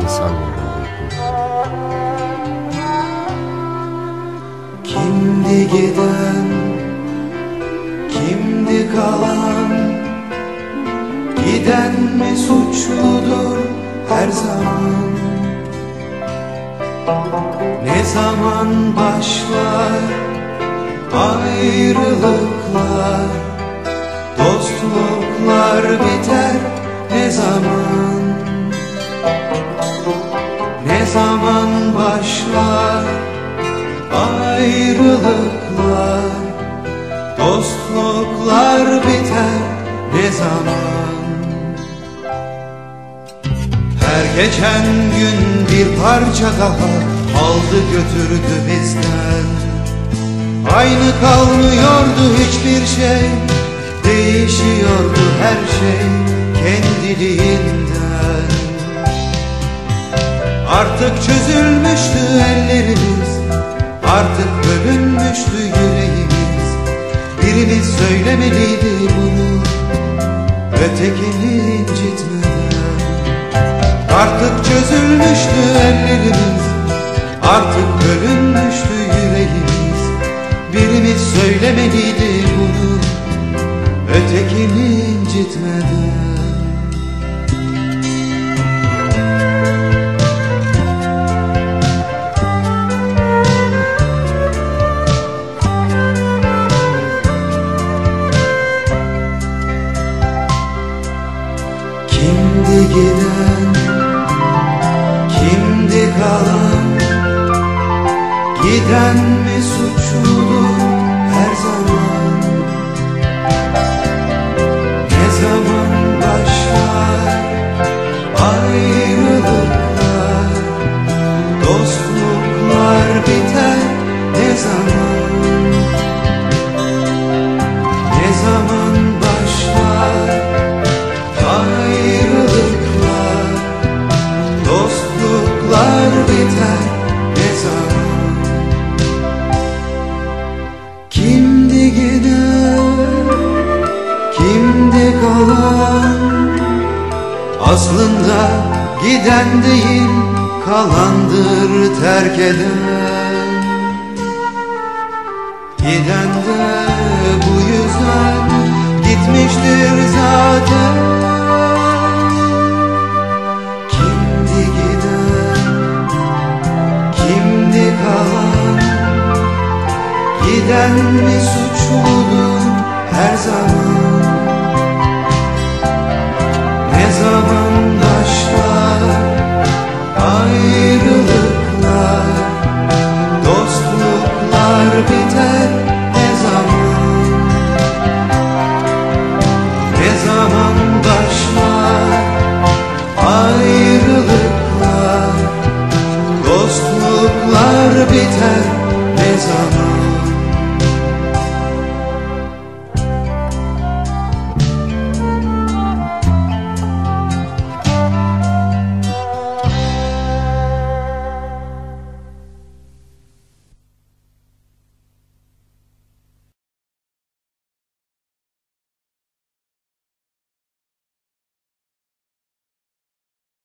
insan yerindeydi Kimdi giden Kimdi kalan? Giden mi suçludur her zaman? Ne zaman başlar ayrılıklar? Dostluklar biter ne zaman? Ne zaman başlar ayrılıklar Dostluklar biter ne zaman? Her geçen gün bir parça daha aldı götürdü bizden. Aynı kalmıyordu hiçbir şey Değişiyordu her şey kendiliğinden Artık çözülmüştü ellerimiz Artık bölünmüştü yüreğimiz. Birimiz söylemeliydi bunu Ötekini incitmeden. Artık çözülmüştü ellerimiz Artık bölünmüştü yüreğimiz. Birimiz söylemeliydi bunu Ötekini incitmeden giden Kimdi kalan? Giden mi suçludur zaman Kimdi giden Kimdi kalan? Aslında giden değil Kalandır terk eden. Giden de bu yüzden Gitmiştir Giden mi zaman